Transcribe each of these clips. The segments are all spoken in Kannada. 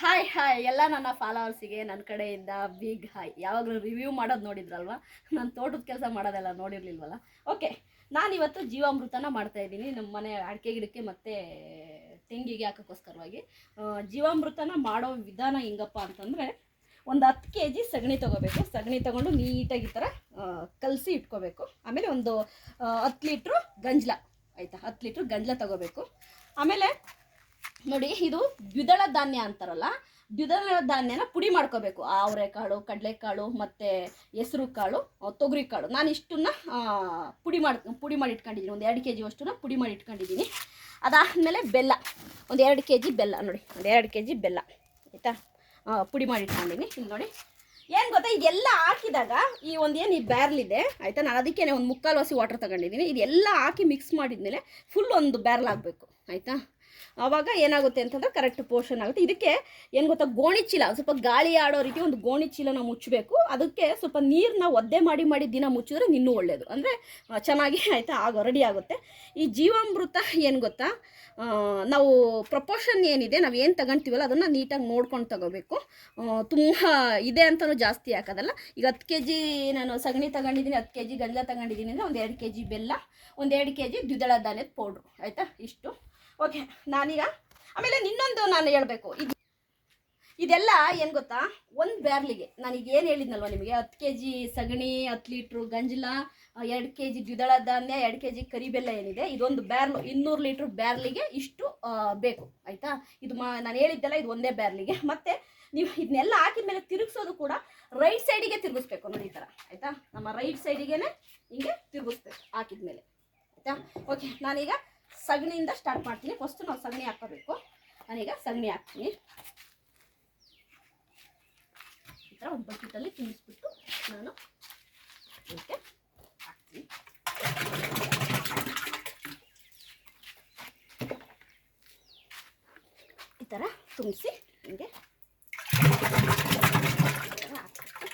ಹಾಯ್ ಹಾಯ್ ಎಲ್ಲ ನನ್ನ ಫಾಲೋವರ್ಸಿಗೆ ನನ್ನ ಕಡೆಯಿಂದ ಬಿಗ್ ಹಾಯ್ ಯಾವಾಗಲೂ ರಿವ್ಯೂ ಮಾಡೋದು ನೋಡಿದ್ರಲ್ವ? ನಾನು ತೋಟದ ಕೆಲಸ ಮಾಡೋದೆಲ್ಲ ನೋಡಿರ್ಲಿಲ್ವಲ್ಲ? ಓಕೆ ನಾನಿವತ್ತು ಜೀವಾಮೃತನ ಮಾಡ್ತಾ ಇದ್ದೀನಿ. ನಮ್ಮ ಮನೆ ಅಡಿಕೆ ಗಿಡಕ್ಕೆ ಮತ್ತು ತೆಂಗಿಗೆ ಹಾಕೋಕ್ಕೋಸ್ಕರವಾಗಿ. ಜೀವಾಮೃತನ ಮಾಡೋ ವಿಧಾನ ಹೆಂಗಪ್ಪ ಅಂತಂದರೆ, ಒಂದು ಹತ್ತು ಕೆ ಜಿ ಸಗಣಿ ತೊಗೋಬೇಕು. ಸಗಣಿ ತೊಗೊಂಡು ನೀಟಾಗಿ ಈ ಥರ ಕಲಸಿ ಇಟ್ಕೋಬೇಕು. ಆಮೇಲೆ ಒಂದು ಹತ್ತು ಲೀಟ್ರು ಗಂಜ್ಲ. ಆಯಿತಾ? ಹತ್ತು ಲೀಟ್ರ್ ಗಂಜ್ಲ ತೊಗೋಬೇಕು. ಆಮೇಲೆ ನೋಡಿ, ಇದು ದ್ವಿದಳ ಧಾನ್ಯ ಅಂತಾರಲ್ಲ, ದ್ವಿದಳ ಧಾನ್ಯನ ಪುಡಿ ಮಾಡ್ಕೋಬೇಕು. ಅವರೆಕಾಳು, ಕಡಲೆಕಾಳು ಮತ್ತು ಹೆಸರು ಕಾಳು ತೊಗರಿ ಕಾಳು ನಾನು ಇಷ್ಟನ್ನ ಪುಡಿ ಮಾಡಿ ಪುಡಿ ಮಾಡಿ ಇಟ್ಕೊಂಡಿದ್ದೀನಿ ಒಂದು ಎರಡು ಕೆ ಜಿ ಅಷ್ಟನ್ನ ಪುಡಿ ಮಾಡಿ ಇಟ್ಕೊಂಡಿದ್ದೀನಿ ಅದಾದಮೇಲೆ ಬೆಲ್ಲ. ಒಂದು ಎರಡು ಕೆ ಜಿ ಬೆಲ್ಲ ನೋಡಿ, ಒಂದು ಎರಡು ಕೆ ಜಿ ಬೆಲ್ಲ. ಆಯಿತಾ? ಪುಡಿ ಮಾಡಿ ಇಟ್ಕೊಂಡಿದ್ದೀನಿ ಇಲ್ಲಿ ನೋಡಿ. ಏನು ಗೊತ್ತಾ? ಇದೆಲ್ಲ ಹಾಕಿದಾಗ ಈ ಒಂದು ಏನು ಈ ಬ್ಯಾರ್ಲಿದೆ ಆಯಿತಾ? ನಾನು ಅದಕ್ಕೆ ಒಂದು ಮುಕ್ಕಾಲು ವಾಸಿ ವಾಟರ್ ತಗೊಂಡಿದ್ದೀನಿ ಇದೆಲ್ಲ ಹಾಕಿ ಮಿಕ್ಸ್ ಮಾಡಿದ್ಮೇಲೆ ಫುಲ್ ಒಂದು ಬ್ಯಾರ್ಲ್ ಆಗಬೇಕು. ಆಯಿತಾ? ಆವಾಗ ಏನಾಗುತ್ತೆ ಅಂತಂದ್ರೆ ಕರೆಕ್ಟ್ ಪೋರ್ಷನ್ ಆಗುತ್ತೆ. ಇದಕ್ಕೆ ಏನು ಗೊತ್ತಾ ಗೋಣಿಚೀಲ ಸ್ವಲ್ಪ ಗಾಳಿ ಆಡೋ ರೀತಿ ಒಂದು ಗೋಣಿ ಚೀಲನ ಮುಚ್ಚಬೇಕು. ಅದಕ್ಕೆ ಸ್ವಲ್ಪ ನೀರನ್ನ ಒದ್ದೆ ಮಾಡಿ ಮಾಡಿ ದಿನ ಮುಚ್ಚಿದ್ರೆ ಇನ್ನೂ ಒಳ್ಳೆಯದು ಅಂದರೆ ಚೆನ್ನಾಗಿ ಆಯಿತಾ, ಆಗ ರೆಡಿ ಆಗುತ್ತೆ. ಈ ಜೀವಾಮೃತ ಏನು ಗೊತ್ತಾ ನಾವು ಪ್ರಪೋರ್ಷನ್ ಏನಿದೆ, ನಾವು ಏನು ತಗೊಂತೀವಲ್ಲ, ಅದನ್ನು ನೀಟಾಗಿ ನೋಡ್ಕೊಂಡು ತಗೋಬೇಕು. ತುಂಬ ಇದೆ ಅಂತಲೂ ಜಾಸ್ತಿ ಹಾಕೋದಲ್ಲ. ಈಗ ಹತ್ತು ಕೆ ಜಿ ನಾನು ಸಗಣಿ ತಗೊಂಡಿದ್ದೀನಿ, ಹತ್ತು ಕೆ ಜಿ ಗಂಜ ತಗೊಂಡಿದ್ದೀನಿ ಅಂದರೆ ಒಂದು ಎರಡು ಕೆ ಜಿ ಬೆಲ್ಲ, ಒಂದು ಎರಡು ಕೆ ಜಿ ದ್ವಿದಳ ಧಾನ್ಯದ ಪೌಡ್ರು ಆಯಿತಾ? ಇಷ್ಟು. ಓಕೆ, ನಾನೀಗ ಆಮೇಲೆ ಇನ್ನೊಂದು ನಾನು ಹೇಳಬೇಕು. ಇದು ಇದೆಲ್ಲ ಏನು ಗೊತ್ತಾ? ಒಂದು ಬ್ಯಾರ್ಲಿಗೆ. ನಾನೀಗ ಏನು ಹೇಳಿದ್ನಲ್ವ ನಿಮಗೆ? ಹತ್ತು ಕೆ ಜಿ ಸಗಣಿ, ಹತ್ತು ಲೀಟ್ರು ಗಂಜಲ ಎರಡು ಕೆ ಜಿ ದ್ವಿದಳ ಧಾನ್ಯ, ಎರಡು ಕೆ ಜಿ ಕರಿಬೆಲ್ಲ ಏನಿದೆ, ಇದೊಂದು ಬ್ಯಾರ್ಲು, ಇನ್ನೂರು ಲೀಟ್ರ್ ಬ್ಯಾರ್ಲಿಗೆ ಇಷ್ಟು ಬೇಕು. ಆಯಿತಾ? ಇದು ಮಾ ನಾನು ಹೇಳಿದ್ದೆಲ್ಲ ಇದು ಒಂದೇ ಬ್ಯಾರ್ಲಿಗೆ. ಮತ್ತು ನೀವು ಇದನ್ನೆಲ್ಲ ಹಾಕಿದ ಮೇಲೆ ತಿರುಗಿಸೋದು ಕೂಡ ರೈಟ್ ಸೈಡಿಗೆ ತಿರುಗಿಸ್ಬೇಕು ನೋಡಿ ಈ ಥರ ಆಯಿತಾ? ನಮ್ಮ ರೈಟ್ ಸೈಡಿಗೆ ಹಿಂಗೆ ತಿರುಗಿಸ್ಬೇಕು ಹಾಕಿದ ಮೇಲೆ ಆಯಿತಾ? ಓಕೆ, ನಾನೀಗ ಸಗಣಿಯಿಂದ ಸ್ಟಾರ್ಟ್ ಮಾಡ್ತೀನಿ. ಫಸ್ಟು ನಾವು ಸಗಣಿ ಹಾಕೋಬೇಕು ನಾನೀಗ ಸಗಣಿ ಹಾಕ್ತೀನಿ. ಈ ಥರ ಒಂದು ಬಕೆಟಲ್ಲಿ ತುಂಬಿಸ್ಬಿಟ್ಟು ನಾನು ಇದಕ್ಕೆ ಹಾಕ್ತೀನಿ. ಈ ಥರ ತುಂಬಿಸಿ ಹಿಂಗೆ ಈ ಥರ ಹಾಕ್ಬೇಕು.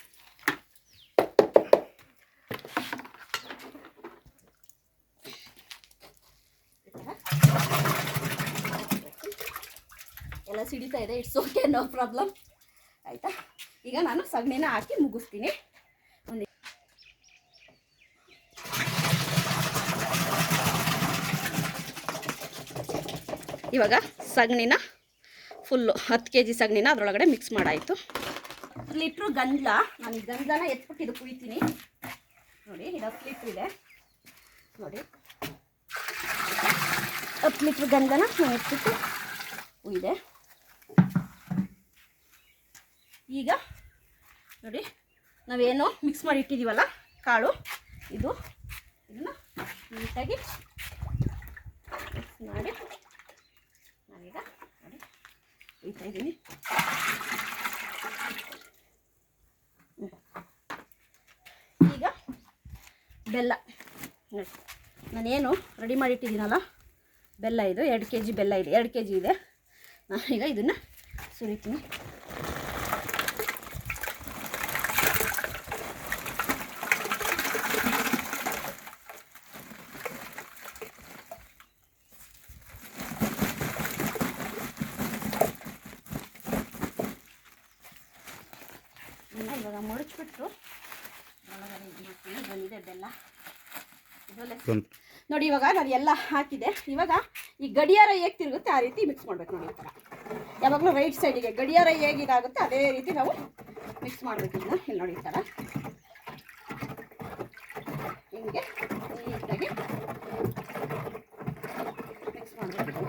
ಈ ಥರ ಸಿಡಿತಾ ಇದೆ ಇಟ್ಸ್ ಓಕೆ ನೋ ಪ್ರಾಬ್ಲಮ್ ಆಯಿತಾ? ಈಗ ನಾನು ಸಗಣಿನ ಹಾಕಿ ಮುಗಿಸ್ತೀನಿ. ಒಂದು ಇವಾಗ ಸಗಣಿನ ಫುಲ್ಲು ಹತ್ತು ಕೆ ಜಿ ಸಗಣಿನ ಅದರೊಳಗಡೆ ಮಿಕ್ಸ್ ಮಾಡಾಯಿತು. ಲೀಟ್ರು ಗಂಜಲ ನಾನು ಈ ಗಂಜಲನ ಎತ್ಬಿಟ್ಟು ಇದು ಕುಯ್ತೀನಿ. ನೋಡಿ, ಇದು ಹತ್ತು ಲೀಟ್ರ್ ಇದೆ. ನೋಡಿ. ಹತ್ತು ಲೀಟ್ರ್ ಗಂಜಲನ ನಾನು ಎತ್ಬಿಟ್ಟು ಈಗ ನೋಡಿ, ನಾವೇನು ಮಿಕ್ಸ್ ಮಾಡಿ ಇಟ್ಟಿದ್ದೀವಲ್ಲ ಕಾಳು, ಇದು, ಇದನ್ನು ನೀಟಾಗಿ ಮಾಡಿ, ನಾವೀಗ ನೋಡಿ ಇದ್ದೀನಿ. ಈಗ ಬೆಲ್ಲ, ನೋಡಿ, ನಾನೇನು ರೆಡಿ ಮಾಡಿಟ್ಟಿದ್ದೀನಲ್ಲ ಬೆಲ್ಲ ಇದು, ಎರಡು ಕೆ ಜಿ ಬೆಲ್ಲ ಇದೆ, ಎರಡು ಕೆ ಜಿ ಇದೆ. ನಾನೀಗ ಇದನ್ನು ಸುರಿತೀನಿ. ಇವಾಗ ಮುಡಿಚ್ಬಿಟ್ಟು ಒಳಗಡೆ ಇದು ಮಾಡ್ತೀನಿ ಬಂದಿದೆ ಬೆಲ್ಲ. ನೋಡಿ ಇವಾಗ ನಾನು ಎಲ್ಲ ಹಾಕಿದೆ. ಇವಾಗ ಈ ಗಡಿಯಾರ ಹೇಗೆ ತಿರುಗುತ್ತೆ ಆ ರೀತಿ ಮಿಕ್ಸ್ ಮಾಡ್ಬೇಕು ನೋಡಿ ಈ ಥರ. ಯಾವಾಗಲೂ ರೈಟ್ ಸೈಡಿಗೆ ಗಡಿಯಾರ ಹೇಗೆ ಇದಾಗುತ್ತೆ ಅದೇ ರೀತಿ ನಾವು ಮಿಕ್ಸ್ ಮಾಡಬೇಕು ಇದನ್ನ. ಇಲ್ಲಿ ನೋಡಿ ಈ ಥರ. ಹಿಂಗೆ ನೀಟಾಗಿ ಮಿಕ್ಸ್ ಮಾಡಬೇಕು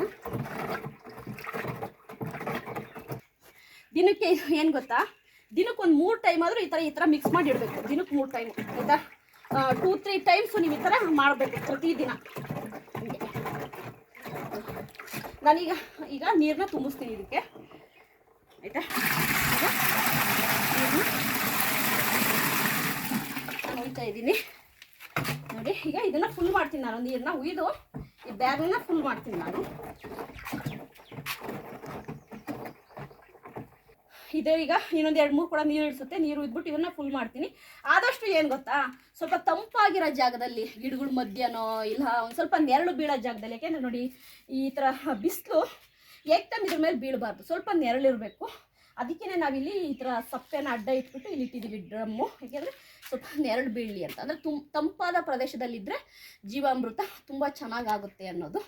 ದಿನಕ್ಕೆ ಏನು ಗೊತ್ತಾ? ದಿನಕ್ಕೆ ಒಂದು ಮೂರು ಟೈಮ್ ಆದರೂ ಈ ಥರ ಈ ಥರ ಮಿಕ್ಸ್ ಮಾಡಿ ಇಡಬೇಕು. ದಿನಕ್ಕೆ ಮೂರು ಟೈಮ್ ಆಯಿತಾ? ಟೂ ತ್ರೀ ಟೈಮ್ಸು ನೀವು ಈ ಥರ ಮಾಡಬೇಕು ಪ್ರತಿದಿನ. ನಾನೀಗ, ಈಗ ನೀರನ್ನ ತುಂಬಿಸ್ತೀನಿ ಇದಕ್ಕೆ ಆಯಿತಾ? ನೀರನ್ನ ನಾನು ಒಯ್ತಾ ಇದ್ದೀನಿ. ನೋಡಿ, ಈಗ ಇದನ್ನು ಫುಲ್ ಮಾಡ್ತೀನಿ ನಾನು. ನೀರನ್ನ ಉಯ್ದು, ಈ ಬ್ಯಾಗ್ನ ಫುಲ್ ಮಾಡ್ತೀನಿ ನಾನು. ಇದೆ ಈಗ. ಇನ್ನೊಂದು ಎರಡು, ಮೂರು ಕೂಡ ನೀರು ಇಳಿಸುತ್ತೆ. ನೀರು ಇದ್ಬಿಟ್ಟು ಇವನ್ನ ಫುಲ್ ಮಾಡ್ತೀನಿ. ಆದಷ್ಟು ಏನು ಗೊತ್ತಾ? ಸ್ವಲ್ಪ ತಂಪಾಗಿರೋ ಜಾಗದಲ್ಲಿ ಗಿಡಗಳ ಮಧ್ಯನೋ, ಇಲ್ಲ ಒಂದು ಸ್ವಲ್ಪ ನೆರಳು ಬೀಳೋ ಜಾಗದಲ್ಲಿ, ಯಾಕೆಂದ್ರೆ ನೋಡಿ ಈ ಥರ ಬಿಸಿಲು ಏಕ್ತಮ್ ಇದ್ರ ಮೇಲೆ ಬೀಳಬಾರ್ದು. ಸ್ವಲ್ಪ ನೆರಳಿರಬೇಕು ಅದಕ್ಕೇ ನಾವಿಲ್ಲಿ ಈ ಥರ ಸಪ್ಪೆನ ಅಡ್ಡ ಇಟ್ಬಿಟ್ಟು ಇಲ್ಲಿ ಇಟ್ಟಿದ್ದೀವಿ ಡ್ರಮ್ಮು. ಯಾಕೆಂದರೆ ಸ್ವಲ್ಪ ನೆರಳು ಬೀಳಲಿ ಅಂತ. ಅಂದರೆ ತುಂ, ತಂಪಾದ ಪ್ರದೇಶದಲ್ಲಿದ್ದರೆ ಜೀವಾಮೃತ ತುಂಬ ಚೆನ್ನಾಗಾಗುತ್ತೆ ಅನ್ನೋದು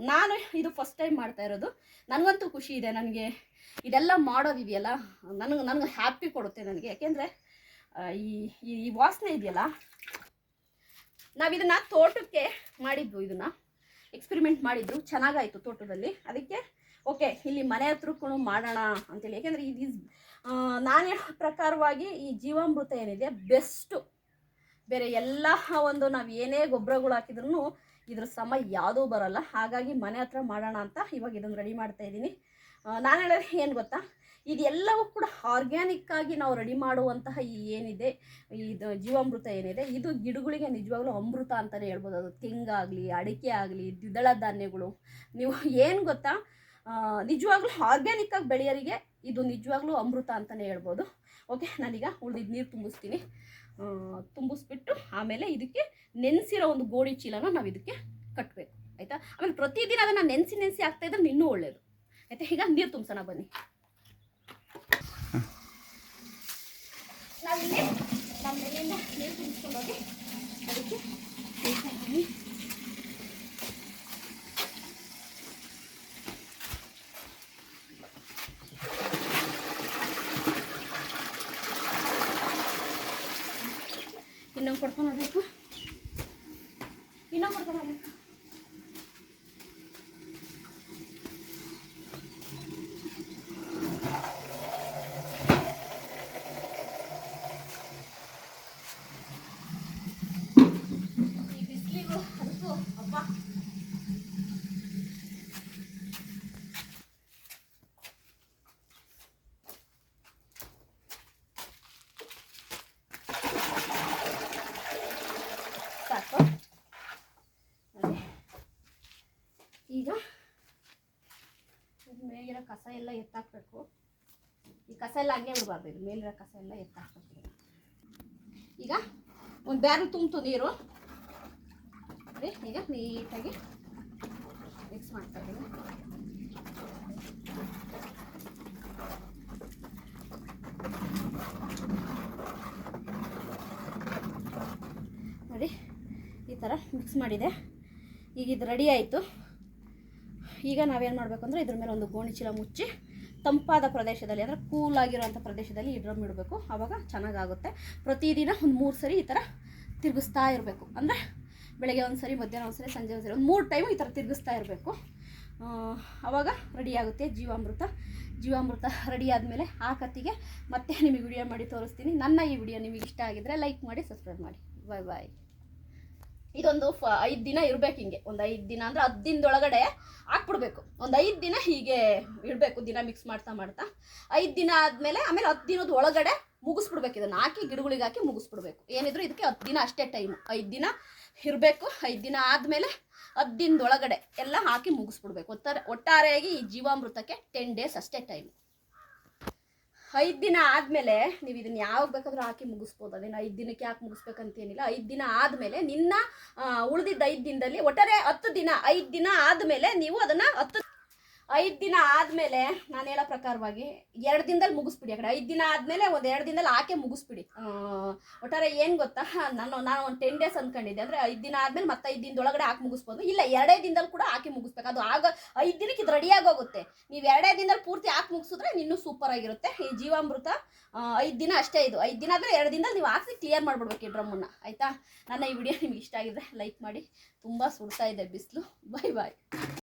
ನಾನು ಇದು ಫಸ್ಟ್ ಟೈಮ್ ಮಾಡ್ತಾ ಇರೋದು. ನನಗಂತೂ ಖುಷಿ ಇದೆ ನನಗೆ ಇದೆಲ್ಲ ಮಾಡೋದಿದೆಯಲ್ಲ, ನನಗೆ ನನಗೆ ಹ್ಯಾಪಿ ಕೊಡುತ್ತೆ ನನಗೆ. ಯಾಕೆಂದರೆ ಈ, ಈ- ವಾಸನೆ ಇದೆಯಲ್ಲ, ನಾವು ಇದನ್ನು ತೋಟಕ್ಕೆ ಮಾಡಿದ್ದು ಇದನ್ನು. ಎಕ್ಸ್ಪೆರಿಮೆಂಟ್ ಮಾಡಿದ್ದು ಚೆನ್ನಾಗಾಯಿತು ತೋಟದಲ್ಲಿ. ಅದಕ್ಕೆ ಓಕೆ ಇಲ್ಲಿ ಮನೆ ಹತ್ರಕ್ಕೂ ಮಾಡೋಣ ಅಂತೇಳಿ. ಯಾಕೆಂದರೆ ಇದು ನಾನು ಹೇಳೋ ಪ್ರಕಾರವಾಗಿ ಈ ಜೀವಾಮೃತ ಏನಿದೆ ಬೆಸ್ಟು ಬೇರೆ ಎಲ್ಲ ಒಂದು ನಾವು ಏನೇ ಗೊಬ್ಬರಗಳು ಹಾಕಿದ್ರೂ ಇದ್ರ ಸಮ ಯಾವುದೂ ಬರಲ್ಲ. ಹಾಗಾಗಿ ಮನೆ ಹತ್ರ ಮಾಡೋಣ ಅಂತ ಇವಾಗ ಇದನ್ನು ರೆಡಿ ಮಾಡ್ತಾ ಇದ್ದೀನಿ. ನಾನು ಹೇಳೋದು ಏನು ಗೊತ್ತಾ? ಇದೆಲ್ಲವೂ ಕೂಡ ಆರ್ಗ್ಯಾನಿಕ್ ಆಗಿ ನಾವು ರೆಡಿ ಮಾಡುವಂತಹ ಈ ಏನಿದೆ, ಇದು ಜೀವಾಮೃತ ಏನಿದೆ, ಇದು ಗಿಡಗಳಿಗೆ ನಿಜವಾಗ್ಲೂ ಅಮೃತ ಅಂತಲೇ ಹೇಳ್ಬೋದು. ಅದು ತೆಂಗಾಗಲಿ ಅಡಿಕೆ ಆಗಲಿ, ದ್ವಿದಳ ಧಾನ್ಯಗಳು. ನೀವು ಏನು ಗೊತ್ತಾ? ನಿಜವಾಗ್ಲೂ ಆರ್ಗ್ಯಾನಿಕ್ ಆಗಿ ಬೆಳೆಯೋರಿಗೆ ಇದು ನಿಜವಾಗ್ಲೂ ಅಮೃತ ಅಂತಲೇ ಹೇಳ್ಬೋದು. ಓಕೆ ನಾನೀಗ ಉಳಿದಿದ್ದು ನೀರು ತುಂಬಿಸ್ತೀನಿ. ತುಂಬಿಸ್ಬಿಟ್ಟು ಆಮೇಲೆ ಇದಕ್ಕೆ ನೆನೆಸಿರೋ ಒಂದು ಗೋಡಿ ಚೀಲನ ನಾವು ಇದಕ್ಕೆ ಕಟ್ಟಬೇಕು ಆಯಿತಾ? ಆಮೇಲೆ ಪ್ರತಿದಿನ ಅದನ್ನು ನೆನೆಸಿ ನೆನೆಸಿ ಆಗ್ತಾ ಇದ್ರೆ ಇನ್ನೂ ಒಳ್ಳೆಯದು ಆಯಿತಾ? ಈಗ ನೀರು ತುಂಬಿಸೋಣ ಬನ್ನಿ. ನಾವಿಲ್ಲಿ ನಮ್ಮ ಮನೆಯಿಂದ ನೀರು ತುಂಬಿಸ್ಕೊಂಡು ಹೋಗಿ ಅದಕ್ಕೆ ಸೇರ್ತಾ ಇದ್ದೀನಿ. ಇನ್ನೊಂದು ಕೊಡ್ಕೊಂಡು ಹೋಗ್ಬೇಕು ಇನ್ನೊಂದು ಕೊಡ್ಕೊಂಡು ಹೋಗ್ಬೇಕು ಈ ಬಿಸಿಲಿಗೂ ಅದಕ್ಕೂ ಅಪ್ಪ ಸಾಕು ನೋಡಿ. ಈಗ ಮೇಲಿರೋ ಕಸ ಎಲ್ಲ ಎತ್ತಾಕ್ಬೇಕು. ಈ ಕಸ ಎಲ್ಲ ಹಂಗೆ ಬಿಡಬಾರ್ದು ಇದು ಮೇಲಿರೋ ಕಸ ಎಲ್ಲ ಎತ್ತಾಕ್ಬೇಕು. ಈಗ. ಒಂದು ಬ್ಯಾರು ತುಂಬ್ತು ನೀರು. ಈಗ ನೀಟಾಗಿ ಮಿಕ್ಸ್ ಮಾಡ್ತಾ ಇದ್ದೀನಿ ನೋಡಿ, ಈ ಥರ ಮಿಕ್ಸ್ ಮಾಡಿದೆ. ಈಗ ಇದು ರೆಡಿ ಆಯಿತು. ಈಗ ನಾವೇನು ಮಾಡಬೇಕು ಅಂದರೆ ಇದ್ರ ಮೇಲೆ ಒಂದು ಗೋಣಿ ಚೀಲ ಮುಚ್ಚಿ ತಂಪಾದ ಪ್ರದೇಶದಲ್ಲಿ ಅಂದರೆ ಕೂಲ್ ಆಗಿರೋಂಥ ಪ್ರದೇಶದಲ್ಲಿ ಈ ಡ್ರಮ್ ಇಡಬೇಕು. ಆವಾಗ ಚೆನ್ನಾಗಾಗುತ್ತೆ. ಪ್ರತಿದಿನ ಒಂದು ಮೂರು ಸರಿ ಈ ಥರ ತಿರುಗಿಸ್ತಾ ಇರಬೇಕು. ಅಂದರೆ ಬೆಳಗ್ಗೆ ಒಂದು ಸರಿ, ಮಧ್ಯಾಹ್ನ ಒಂದು ಸರಿ, ಸಂಜೆ ಒಂದು ಸರಿ, ಒಂದು ಮೂರು ಟೈಮು ಈ ಥರ ತಿರುಗಿಸ್ತಾ ಇರಬೇಕು. ಆವಾಗ ರೆಡಿ ಆಗುತ್ತೆ ಜೀವಾಮೃತ. ಜೀವಾಮೃತ ರೆಡಿ ಆದಮೇಲೆ ಆ ಕತ್ತಿಗೆ ಮತ್ತೆ ನಿಮಗೆ ವಿಡಿಯೋ ಮಾಡಿ ತೋರಿಸ್ತೀನಿ. ನನ್ನ ಈ ವಿಡಿಯೋ ನಿಮಗೆ ಇಷ್ಟ ಆಗಿದ್ರೆ ಲೈಕ್ ಮಾಡಿ ಸಬ್ಸ್ಕ್ರೈಬ್ ಮಾಡಿ. ಬಾಯ್ ಬಾಯ್ ಇದೊಂದು ಫ ಐದು ದಿನ ಇರ್ಬೇಕು ಹಿಂಗೆ. ಒಂದು ಐದು ದಿನ ಅಂದರೆ ಹತ್ತು ದಿನದೊಳಗಡೆ ಹಾಕ್ಬಿಡ್ಬೇಕು. ಒಂದು ಐದು ದಿನ ಹೀಗೆ ಇಡಬೇಕು, ದಿನ ಮಿಕ್ಸ್ ಮಾಡ್ತಾ ಮಾಡ್ತಾ. ಐದು ದಿನ ಆದಮೇಲೆ ಆಮೇಲೆ ಹತ್ತು ದಿನದ ಒಳಗಡೆ ಮುಗಿಸ್ಬಿಡ್ಬೇಕು ಇದನ್ನು. ಹಾಕಿ ಗಿಡಗಳಿಗೆ ಹಾಕಿ ಮುಗಿಸ್ಬಿಡ್ಬೇಕು. ಏನಿದ್ರು ಇದಕ್ಕೆ ಹತ್ತು ದಿನ ಅಷ್ಟೇ ಟೈಮ್ ಐದು ದಿನ ಇರಬೇಕು, ಐದು ದಿನ ಆದಮೇಲೆ ಹತ್ತು ದಿನದೊಳಗಡೆ ಎಲ್ಲ ಹಾಕಿ ಮುಗಿಸ್ಬಿಡ್ಬೇಕು. ಒಟ್ಟಾರೆ ಒಟ್ಟಾರೆಯಾಗಿ ಈ ಜೀವಾಮೃತಕ್ಕೆ ಟೆನ್ ಡೇಸ್ ಅಷ್ಟೇ ಟೈಮ್ ಐದು ದಿನ ಆದಮೇಲೆ ನೀವು ಇದನ್ನ ಯಾವಾಗ ಬೇಕಾದ್ರೂ ಹಾಕಿ ಮುಗಿಸ್ಬೋದು. ಅದೇನು ಐದು ದಿನಕ್ಕೆ ಯಾಕೆ ಮುಗಿಸ್ಬೇಕಂತೇನಿಲ್ಲ. ಐದು ದಿನ ಆದಮೇಲೆ ನಿನ್ನ ಉಳಿದಿದ್ದ ಐದು ದಿನದಲ್ಲಿ ಒಟ್ಟಾರೆ ಹತ್ತು ದಿನ, ಐದು ದಿನ ಆದಮೇಲೆ ನೀವು ಅದನ್ನು ಹತ್ತು ಐದು ದಿನ ಆದಮೇಲೆ ನಾನು ಹೇಳೋ ಪ್ರಕಾರವಾಗಿ ಎರಡು ದಿನದಲ್ಲಿ ಮುಗಿಸ್ಬಿಡಿ ಆ ಕಡೆ. ಐದು ದಿನ ಆದಮೇಲೆ ಒಂದು ಎರಡು ದಿನದಲ್ಲಿ ಹಾಕಿ ಮುಗಿಸ್ಬಿಡಿ. ಒಟ್ಟಾರೆ ಏನು ಗೊತ್ತಾ? ನಾನು ನಾನು ಒಂದು ಟೆನ್ ಡೇಸ್ ಅಂದ್ಕೊಂಡಿದ್ದೆ ಅಂದರೆ ಐದು ದಿನ ಆದಮೇಲೆ ಮತ್ತೆ ಐದು ದಿನದೊಳಗಡೆ ಹಾಕಿ ಮುಗಿಸ್ಬೋದು. ಇಲ್ಲ, ಎರಡೇ ದಿನದಲ್ಲಿ ಕೂಡ ಹಾಕಿ ಮುಗಿಸ್ಬೇಕು. ಅದು ಆಗ ಐದು ದಿನಕ್ಕೆ ಇದು ರೆಡಿಯಾಗಿ ಹೋಗುತ್ತೆ ನೀವು ಎರಡೇ ದಿನದಲ್ಲಿ ಪೂರ್ತಿ ಹಾಕಿ ಮುಗಿಸಿದ್ರೆ ಇನ್ನೂ ಸೂಪರ್ ಆಗಿರುತ್ತೆ. ಈ ಜೀವಾಮೃತ ಐದು ದಿನ ಅಷ್ಟೇ ಇದು. ಐದು ದಿನ ಆದರೆ ಎರಡು ದಿನದಲ್ಲಿ ನೀವು ಹಾಕಿ ಕ್ಲಿಯರ್ ಮಾಡ್ಬಿಡ್ಬೇಕು ಈ ಡ್ರಮ್ಮನ್ನು ಆಯಿತಾ? ನನ್ನ ಈ ವಿಡಿಯೋ ನಿಮ್ಗೆ ಇಷ್ಟ ಆಗಿದ್ರೆ ಲೈಕ್ ಮಾಡಿ. ತುಂಬ ಸುಡ್ತಾ ಇದೆ ಬಿಸಿಲು. ಬಾಯ್ ಬಾಯ್